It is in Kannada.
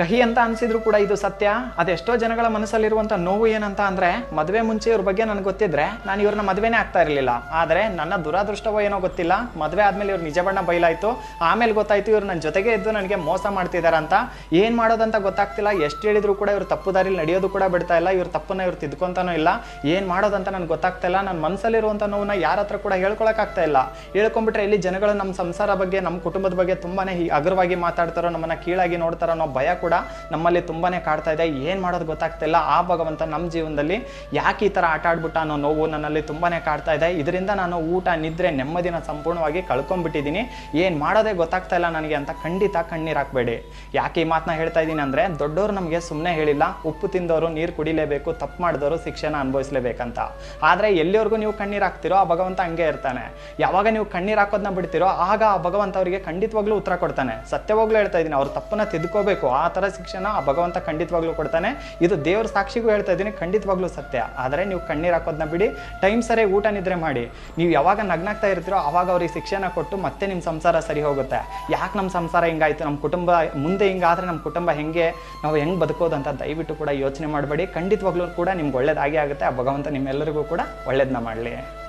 ಕಹಿ ಅಂತ ಅನ್ಸಿದ್ರು ಕೂಡ ಇದು ಸತ್ಯ. ಅದೆಷ್ಟೋ ಜನಗಳ ಮನಸ್ಸಲ್ಲಿರುವಂಥ ನೋವು ಏನಂತ ಅಂದ್ರೆ, ಮದುವೆ ಮುಂಚೆ ಇವ್ರ ಬಗ್ಗೆ ನನಗೆ ಗೊತ್ತಿದ್ರೆ ನಾನು ಇವ್ರನ್ನ ಮದುವೆನೇ ಆಗ್ತಾ ಇರಲಿಲ್ಲ. ಆದರೆ ನನ್ನ ದುರಾದೃಷ್ಟವೋ ಏನೋ ಗೊತ್ತಿಲ್ಲ. ಮದುವೆ ಆದ್ಮೇಲೆ ಇವ್ರು ನಿಜ ಬಣ್ಣ ಬಯಲಾಯ್ತು ಆಮೇಲೆ ಗೊತ್ತಾಯ್ತು ಇವ್ರು ನನ್ನ ಜೊತೆಗೆ ಇದ್ದು ನನಗೆ ಮೋಸ ಮಾಡ್ತಿದ್ದಾರೆ ಅಂತ. ಏನು ಮಾಡೋದಂತ ಗೊತ್ತಾಗ್ತಿಲ್ಲ. ಎಷ್ಟು ಹೇಳಿದ್ರು ಕೂಡ ಇವ್ರು ತಪ್ಪು ದಾರಿಲಿ ನಡೆಯೋದು ಕೂಡ ಬಿಡ್ತಾ ಇಲ್ಲ. ಇವ್ರ ತಪ್ಪನ್ನ ಇವ್ರು ತಿದ್ಕೊಂತಾನೂ ಇಲ್ಲ. ಏನು ಮಾಡೋದಂತ ನನಗೆ ಗೊತ್ತಾಗ್ತಾ ಇಲ್ಲ. ನನ್ನ ಮನಸ್ಸಲ್ಲಿರುವಂಥ ನೋವನ್ನ ಯಾರ ಹತ್ರ ಕೂಡ ಹೇಳ್ಕೊಳಕ್ಕಾಗ್ತಾ ಇಲ್ಲ. ಹೇಳ್ಕೊಂಡ್ಬಿಟ್ರೆ ಇಲ್ಲಿ ಜನಗಳು ನಮ್ಮ ಸಂಸಾರ ಬಗ್ಗೆ ನಮ್ಮ ಕುಟುಂಬದ ಬಗ್ಗೆ ತುಂಬಾನೇ ಅಗ್ರವಾಗಿ ಮಾತಾಡ್ತಾರೋ, ನಮ್ಮನ್ನ ಕೀಳಾಗಿ ನೋಡ್ತಾರೋ ಅನ್ನೋ ಭಯ ಕೂಡ ನಮ್ಮಲ್ಲಿ ತುಂಬಾನೇ ಕಾಡ್ತಾ ಇದೆ. ಏನು ಮಾಡೋದು ಗೊತ್ತಾಗ್ತಾ ಇಲ್ಲ. ಆ ಭಗವಂತ ನಮ್ಮ ಜೀವನದಲ್ಲಿ ಯಾಕೆ ಈ ಥರ ಆಟ ಆಡ್ಬಿಟ್ಟ ಅನ್ನೋ ನೋವು ನನ್ನಲ್ಲಿ ತುಂಬಾನೇ ಕಾಡ್ತಾ ಇದೆ. ಇದರಿಂದ ನಾನು ಊಟ, ನಿದ್ರೆ, ನೆಮ್ಮದಿನ ಸಂಪೂರ್ಣವಾಗಿ ಕಳ್ಕೊಂಡ್ಬಿಟ್ಟಿದ್ದೀನಿ. ಏನು ಮಾಡೋದೇ ಗೊತ್ತಾಗ್ತಾ ಇಲ್ಲ ನನಗೆ ಅಂತ ಖಂಡಿತ ಕಣ್ಣೀರು ಹಾಕಬೇಡಿ. ಯಾಕೆ ಈ ಮಾತನ್ನ ಹೇಳ್ತಾ ಇದ್ದೀನಿ ಅಂದರೆ ದೊಡ್ಡವರು ನಮಗೆ ಸುಮ್ಮನೆ ಹೇಳಿಲ್ಲ. ಉಪ್ಪು ತಿಂದವರು ನೀರು ಕುಡಿಲೇಬೇಕು, ತಪ್ಪು ಮಾಡಿದವರು ಶಿಕ್ಷೆನ ಅನುಭವಿಸಲೇಬೇಕಂತ. ಆದರೆ ಎಲ್ಲಿವರೆಗೂ ನೀವು ಕಣ್ಣೀರು ಹಾಕ್ತಿರೋ ಆ ಭಗವಂತ ಹಂಗೆ ಇರ್ತಾನೆ. ಯಾವಾಗ ನೀವು ಕಣ್ಣೀರು ಹಾಕೋದನ್ನ ಬಿಡ್ತಿರೋ ಆಗ ಆ ಭಗವಂತ ಅವರಿಗೆ ಖಂಡಿತವಾಗ್ಲೂ ಉತ್ತರ ಕೊಡ್ತಾನೆ. ಸತ್ಯವಾಗ್ಲೂ ಹೇಳ್ತಾ ಇದ್ದೀನಿ, ಅವ್ರ ತಪ್ಪನ್ನ ತಿದ್ಕೋಬೇಕು. ಆ ಶಿಕ್ಷೆನ ಆ ಭಗವಂತ ಖಂಡಿತವಾಗ್ಲೂ ಕೊಡ್ತಾನೆ. ಇದು ದೇವ್ರ ಸಾಕ್ಷಿಗೂ ಹೇಳ್ತಾ ಇದ್ದೀನಿ, ಖಂಡಿತವಾಗ್ಲೂ ಸತ್ಯ. ಆದರೆ ನೀವು ಕಣ್ಣೀರು ಹಾಕೋದನ್ನ ಬಿಡಿ, ಟೈಮ್ ಸರಿ ಊಟ ನಿದ್ರೆ ಮಾಡಿ. ನೀವು ಯಾವಾಗ ನಗ್ನಾಗ್ತಾ ಇರ್ತೀರೋ ಆವಾಗ ಅವ್ರಿಗೆ ಶಿಕ್ಷಣ ಕೊಟ್ಟು ಮತ್ತೆ ನಿಮ್ಮ ಸಂಸಾರ ಸರಿ ಹೋಗುತ್ತೆ. ಯಾಕೆ ನಮ್ಮ ಸಂಸಾರ ಹಿಂಗಾಯ್ತು? ನಮ್ಮ ಕುಟುಂಬ ಮುಂದೆ ಹಿಂಗಾದ್ರೆ ನಮ್ಮ ಕುಟುಂಬ ಹೆಂಗೆ? ನಾವು ಹೆಂಗೆ ಬದುಕೋದು ಅಂತ ದಯವಿಟ್ಟು ಕೂಡ ಯೋಚನೆ ಮಾಡಬೇಡಿ. ಖಂಡಿತವಾಗ್ಲೂ ಕೂಡ ನಿಮ್ಗೆ ಒಳ್ಳೇದಾಗಿ ಆಗುತ್ತೆ. ಆ ಭಗವಂತ ನಿಮ್ಮೆಲ್ಲರಿಗೂ ಕೂಡ ಒಳ್ಳೇದನ್ನ ಮಾಡಲಿ.